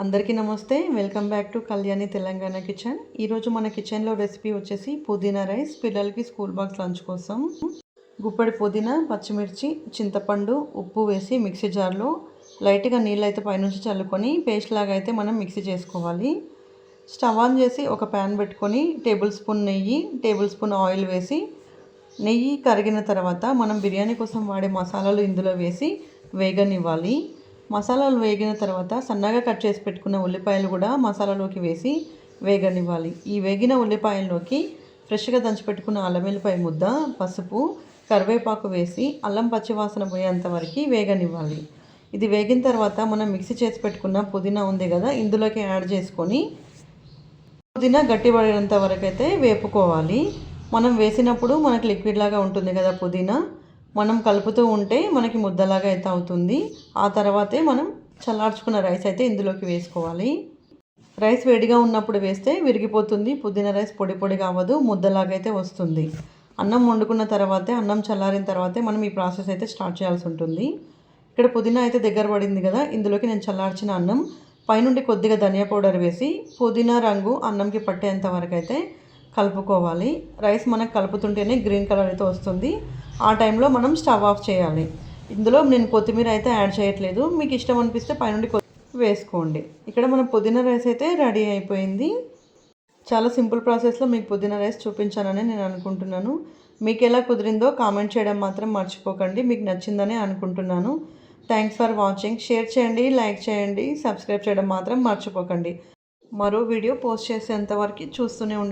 అందరికీ నమస్తే. Welcome back to Kalyani Telangana kitchen. ఈరోజు మన కిచెన్లో రెసిపీ వచ్చేసి పుదీనా రైస్. పిల్లలకి స్కూల్ బాక్స్ లంచ్ కోసం. గుప్పడి పుదీనా పచ్చిమిర్చి చింతపండు ఉప్పు వేసి మిక్సీ జార్లో లైట్గా నీళ్ళు అయితే పైనుంచి చల్లుకొని పేస్ట్ లాగా అయితే మనం మిక్సీ చేసుకోవాలి. స్టవ్ ఆన్ చేసి ఒక ప్యాన్ పెట్టుకొని టేబుల్ స్పూన్ నెయ్యి టేబుల్ స్పూన్ ఆయిల్ వేసి నెయ్యి కరిగిన తర్వాత మనం బిర్యానీ కోసం వాడే మసాలాలు ఇందులో వేసి వేగనివ్వాలి. మసాలాలు వేగిన తర్వాత సన్నగా కట్ చేసి పెట్టుకున్న ఉల్లిపాయలు కూడా మసాలాలోకి వేసి వేగనివ్వాలి. ఈ వేగిన ఉల్లిపాయల్లోకి ఫ్రెష్గా దంచి పెట్టుకున్న అల్లం వెల్లిపాయ ముద్ద పసుపు కరివేపాకు వేసి అల్లం పచ్చివాసన పోయేంత వరకు వేగనివ్వాలి. ఇది వేగిన తర్వాత మనం మిక్సీ చేసి పెట్టుకున్న పుదీనా ఉంది కదా ఇందులోకి యాడ్ చేసుకొని పుదీనా గట్టిపడేంత వరకు అయితే వేపుకోవాలి. మనం వేసినప్పుడు మనకు లిక్విడ్ లాగా ఉంటుంది కదా పుదీనా. మనం కలుపుతూ ఉంటే మనకి ముద్దలాగా అయితే అవుతుంది. ఆ తర్వాతే మనం చల్లార్చుకున్న రైస్ అయితే ఇందులోకి వేసుకోవాలి. రైస్ వేడిగా ఉన్నప్పుడు వేస్తే విరిగిపోతుంది. పుదీనా రైస్ పొడి పొడి కావదు ముద్దలాగా అయితే వస్తుంది. అన్నం వండుకున్న తర్వాతే అన్నం చల్లారిన తర్వాతే మనం ఈ ప్రాసెస్ అయితే స్టార్ట్ చేయాల్సి ఉంటుంది. ఇక్కడ పుదీనా అయితే దగ్గర పడింది కదా ఇందులోకి నేను చల్లార్చిన అన్నం. పైనుండి కొద్దిగా ధనియా పౌడర్ వేసి పుదీనా రంగు అన్నంకి పట్టేంత వరకు అయితే కలుపుకోవాలి. రైస్ మనకు కలుపుతుంటేనే గ్రీన్ కలర్ అయితే వస్తుంది. ఆ టైంలో మనం స్టవ్ ఆఫ్ చేయాలి. ఇందులో నేను కొత్తిమీర అయితే యాడ్ చేయట్లేదు. మీకు ఇష్టం అనిపిస్తే పైనుండి వేసుకోండి. ఇక్కడ మన పుదీనా రైస్ అయితే రెడీ అయిపోయింది. చాలా సింపుల్ ప్రాసెస్లో మీకు పుదీనా రైస్ చూపించానని నేను అనుకుంటున్నాను. మీకు ఎలా కుదిరిందో కామెంట్ చేయడం మాత్రం మర్చిపోకండి. మీకు నచ్చిందని అనుకుంటున్నాను. థ్యాంక్స్ ఫర్ వాచింగ్ షేర్ చేయండి లైక్ చేయండి సబ్స్క్రైబ్ చేయడం మాత్రం మర్చిపోకండి. మరో వీడియో పోస్ట్ చేసేంత వరకు చూస్తూనే ఉండండి.